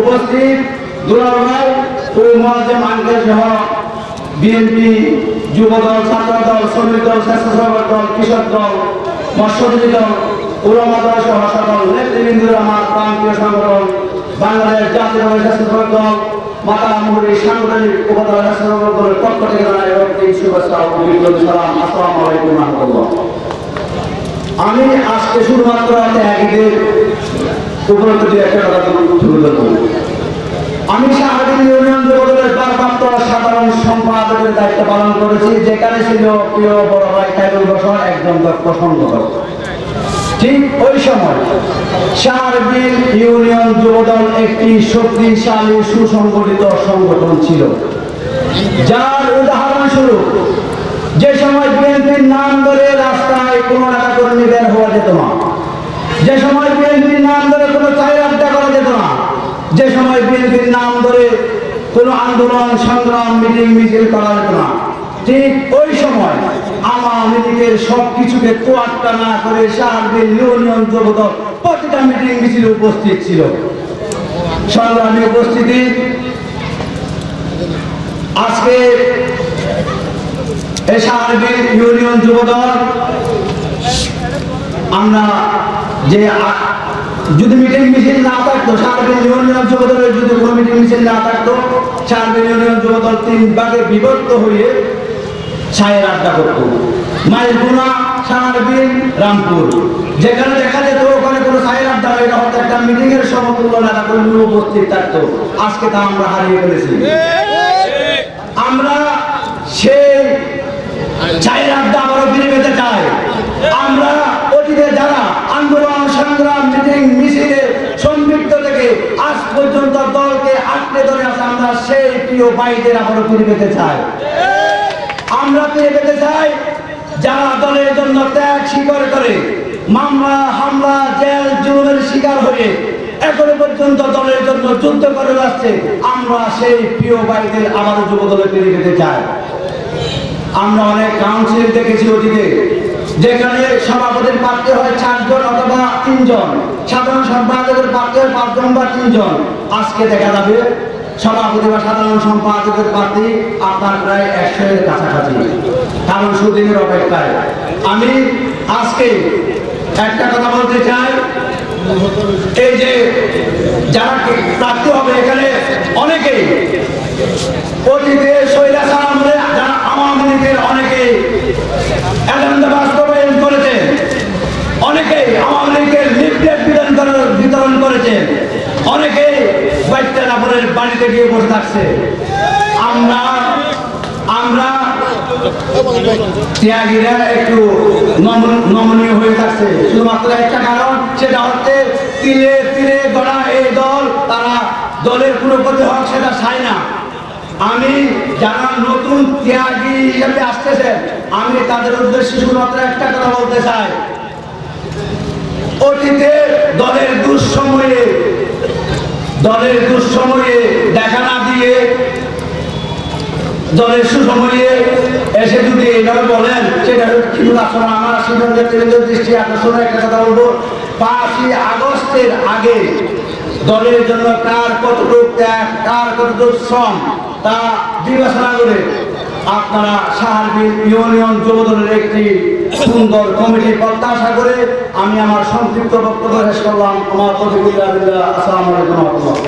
উপস্থিত দুলাল ভাই ও মহাজেম আঙ্কেল সহ বিএনপি যুবদল, ছাত্রদল শ্রমিক দল স্বেচ্ছাসেবক দল, কৃষক দল, মৎস্যজীবী দল, উলামা দল সহ সকল নেতৃবৃন্দুর আমার প্রান্তীয় সংগঠন, বাংলাদেশ জাতীয় স্বেচ্ছাসেবক দল, মাতা মুহুরী সাংগঠনিক উপদল, স্বেচ্ছাসেবক দলের পক্ষ থেকে জানাই শুভেচ্ছা ও বিপ্লবী সালাম। আসসালামু আলাইকুম রহমতুল্লাহ। আমি আজকে শুধুমাত্র একদের আমি ভারপ্রাপ্ত সাধারণ সম্পাদকের দায়িত্ব পালন করেছি, যেখানে ছিল প্রিয় বড় ভাই ঠিক ওই সময় সার্বিক ইউনিয়ন যুবদল একটি শক্তিশালী, সুসংগঠিত সংগঠন ছিল। যার উদাহরণস্বরূপ, যে সময় বিএনপির নাম ধরে রাস্তায় কোনো নেতা কর্মী বের হওয়া যেত না যে সময় বিএনপির নাম ধরে কোনো আড্ডা করা যেত না, যে সময় বিএনপির নাম ধরে কোনো আন্দোলন, সংগ্রাম, মিটিং, মিছিল করা যেত না, ঠিক ওই সময় আওয়ামী লীগের সব কিছুকে তোয়াক্কা না করে সার্বিক ইউনিয়ন যুবদল প্রতিটা মিটিং মিছিলে উপস্থিত ছিল। সংগ্রামী উপস্থিতি। আজকে সার্বিক ইউনিয়ন যুবদল, আমরা যে যদি মিটিং মিছিল না থাকতো সার্বিক ইউনিয়ন যুবদলের যদি কোনো মিটিং মিছিল না থাকতো সার্বিক ইউনিয়ন যুবদল তিন ভাগে বিভক্ত হয়ে ছায়ের আড্ডা করত। মাইলগুনা সাহারবিন রামপুর। যেখানে দেখা যেত, ওখানে কোনো ছায়ের আড্ডা হয় না হয়তো একটা মিটিং এর সমতুল্য নেতা কর্মী উপস্থিত থাকতো। আজকে তা আমরা হারিয়ে ফেলেছি। আমরা সেই ছায়ের আড্ডা আবারও ফিরে পেতে চাই আমরা অতীতে যারা আন্দোলন মিটিং মিছিলে সম্পৃক্ত থেকে আজ পর্যন্ত দলকে ধরে আছে আমরা সেই প্রিয় ফিরে পেতে চাই। আমরা পেতে চাই যারা দলের জন্য ত্যাগ স্বীকার করে, মামলা, হামলা, জেল শিকার হয়ে এখনও পর্যন্ত দলের জন্য যুদ্ধ করে যাচ্ছে আমরা সেই প্রিয় ভাইদের আবারও যুব দলে ফিরে পেতে চাই। আমরা অনেক কাউন্সিল দেখেছি অতীতে যেখানে সভাপতির প্রার্থী হয় চারজন অথবা তিনজন। সাধারণ সম্পাদকের প্রার্থী হয় পাঁচজন বা তিনজন। আজকে দেখা যাবে সভাপতি বা সাধারণ সম্পাদকের প্রার্থী আপনার প্রায় একশো এর কাছাকাছি। কারণ সুদিনের অপেক্ষায়। আমি আজকে একটা কথা বলতে চাই। এই যে যারা প্রার্থী হবে এখানে অনেকেই। অতীতে শৈলাসা আমলে যারা আওয়ামী লীগের অনেকে এজেন্ডা বাস্তবায়ন করেছেন অনেকেই আওয়ামী লীগের লিফলেট বিতরণ করার- বিতরণ করেছেন বাচ্চা নাপুরের বাড়িতে গিয়ে বসে থাকছে। আমরা আমরা ত্যাগীরা একটু নমন- নমনীয় হয়ে থাকছে। শুধুমাত্র একটা কারণ, সেটা হচ্ছে তীরে তীরে গড়া এই দল, তারা দলের কোনো ক্ষতি হোক সেটা চায় না। আমি, যারা নতুন ত্যাগী হিসেবে আসতেছেন, আমি তাদের উদ্দেশ্যে শুধুমাত্র একটা কথা বলতে চাই। অতীতে দলের দুঃসময়ে দলের দুঃসময়ে দেখা না দিয়ে, দলের সুসময়ে এসে যদি এইভাবে বলেন, সেটা কিন্তু আসলে আমার সিদ্ধান্তের দৃষ্টি আকর্ষণের একটা কথা বলব। পাঁচই আগস্টের আগে দলের জন্য কার কতটুকু ত্যাগ, কার কতটুকু শ্রম, তা বিবেচনা করে আপনারা সাহায্য ইউনিয়ন যুবদলের একটি সুন্দর কমিটি প্রত্যাশা করে আমি আমার সংক্ষিপ্ত বক্তব্য শেষ করলাম। আমার কবিগুল্লাহ আসসালামু আলাইকুম রহমতুল্লাহ।